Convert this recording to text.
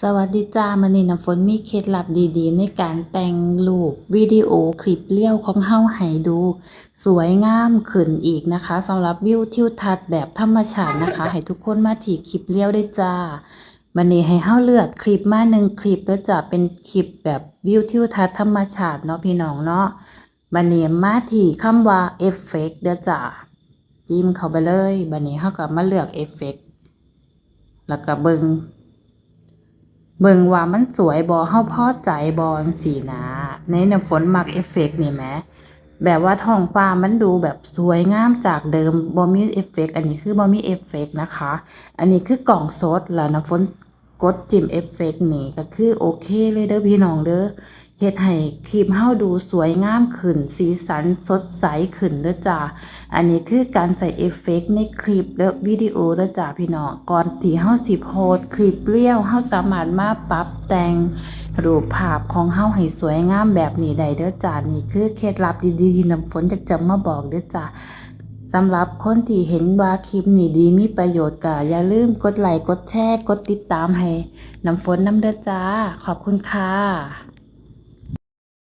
สวัสดีจ้ามันนี่น้ำฝนมีเคล็ดลับดีๆ ในการแต่งรูปวิดีโอคลิปเลี้ยวของเฮาให้ดู สวยงามขึ้นอีกนะคะสำหรับวิวทิวทัศน์แบบธรรมชาตินะคะ ให้ทุกคนมาที่คลิปเลี้ยวได้จ้าวันนี้ให้เฮาเลือกคลิปมาหนึ่งคลิปแล้วจะเป็นคลิปแบบวิวทิวทัศน์ธรรมชาติเนาะพี่น้องเนาะบันนี้มาที่คำว่าเอฟเฟกต์เด้อจ้าจิ้มเข้าไปเลยบันนี้เฮาก็มาเลือกเอฟเฟกต์แล้วก็เบิง เบิ่งว่ามันสวยบ่เฮาพอใจบ่จังซี่นะในน้ำฝนมักเอฟเฟกต์นี่แหมแบบว่าท้องฟ้ามันดูแบบสวยงามจากเดิมบ่มีเอฟเฟกต์อันนี้คือบ่มีเอฟเฟกต์นะคะ อันนี้คือกล่องสดแล้วน้ำฝนกดจิ้มเอฟเฟกต์นี่ก็คือโอเคเลยเด้อพี่น้องเด้อ เฮ็ดให้คลิปเฮาดูสวยงามขึ้น สีสันสดใสขึ้นเด้อจ้าอันนี้คือการใส่เอฟเฟกต์ในคลิปและวิดีโอเด้อจ้าพี่น้องก่อนที่เฮาสิโพสคลิปเลี้ยวเฮาสามารถมาปรับแต่งรูปภาพของเฮาให้สวยงามแบบนี้ได้เด้อจ้านี่คือเคล็ดลับดีๆที่น้ำฝนอยากจะมาบอกเด้อจ้าสำหรับคนที่เห็นว่าคลิปนี้ดีมีประโยชน์ก็อย่าลืมกดไลค์กดแชร์กดติดตามให้น้ำฝนน้ำเด้อจ้าขอบคุณค่ะ